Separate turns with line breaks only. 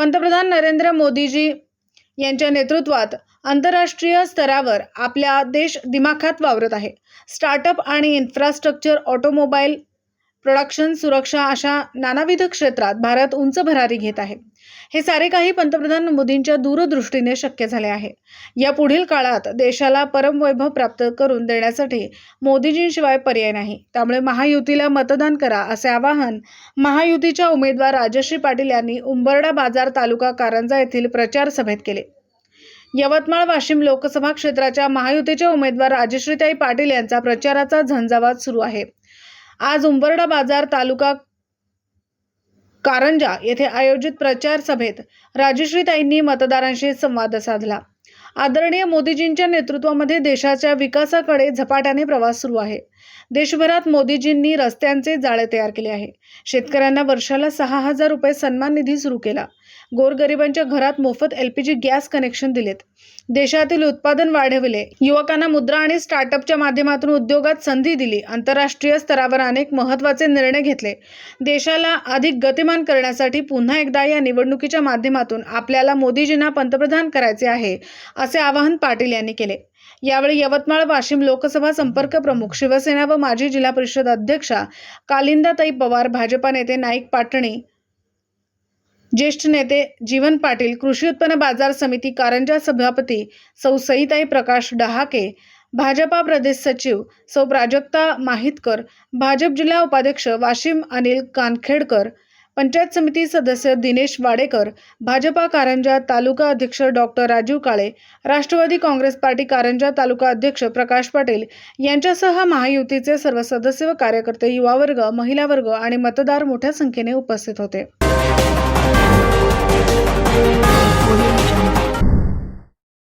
पंतप्रधान नरेंद्र मोदीजी यांच्या नेतृत्वात आंतरराष्ट्रीय स्तरावर आपला देश दिमाखात वावरत आहे. स्टार्टअप आणि इन्फ्रास्ट्रक्चर ऑटोमोबाईल प्रोडक्शन सुरक्षा अशा नानाविध क्षेत्रात भारत उंच भरारी घेत आहे. हे सारे काही पंतप्रधान मोदींच्या दूरदृष्टीने शक्य झाले आहे. या पुढील काळात देशाला परमवैभव प्राप्त करून देण्यासाठी मोदीजींशिवाय पर्याय नाही. त्यामुळे महायुतीला मतदान करा असे आवाहन महायुतीच्या उमेदवार राजश्री पाटील यांनी उंबरडा बाजार तालुका कारंजा येथील प्रचार सभेत केले. यवतमाळ वाशिम लोकसभा क्षेत्राच्या महायुतीच्या उमेदवार राजश्रीताई पाटील यांचा प्रचाराचा झंझावात सुरू आहे. आज उंबरडा बाजार तालुका कारंजा येथे आयोजित प्रचार सभेत राजश्रीताईंनी मतदारांशी संवाद साधला. आदरणीय मोदीजींच्या नेतृत्वामध्ये देशाच्या विकासाकडे झपाट्याने प्रवास सुरू आहे. देशभरात मोदीजींनी रस्त्यांचे जाळे तयार केले आहे. शेतकऱ्यांना वर्षाला सहा हजार रुपये सन्मान निधी सुरू केला. गोरगरिबांच्या घरात मोफत L P G gas connection दिलेत. देशातील उत्पादन वाढविले. युवकांना मुद्रा आणि स्टार्टअपच्या माध्यमातून उद्योगात संधी दिली. आंतरराष्ट्रीय स्तरावर अनेक महत्त्वाचे निर्णय घेतले. देशाला अधिक गतिमान करण्यासाठी पुन्हा एकदा या निवडणुकीच्या माध्यमातून आपल्याला मोदीजींना पंतप्रधान करायचे आहे असे आवाहन पाटील यांनी केले. यावेळी यवतमाळ वाशिम लोकसभा संपर्क प्रमुख शिवसेना व माजी जिल्हा परिषद अध्यक्षा कालिंदाताई पवार भाजपा नेते नाईक पाटणी ज्येष्ठ नेते जीवन पाटील कृषी उत्पन्न बाजार समिती कारंजा सभापती सौ सईताई प्रकाश डहाके भाजपा प्रदेश सचिव सौ प्राजक्ता माहितकर भाजप जिल्हा उपाध्यक्ष वाशिम अनिल कानखेडकर पंचायत समिती सदस्य दिनेश वाडेकर भाजपा कारंजा तालुका अध्यक्ष डॉक्टर राजीव काळे राष्ट्रवादी काँग्रेस पार्टी कारंजा तालुका अध्यक्ष प्रकाश पाटील यांच्यासह महायुतीचे सर्व सदस्य व कार्यकर्ते युवा वर्ग महिला वर्ग आणि मतदार मोठ्या संख्येने उपस्थित होते.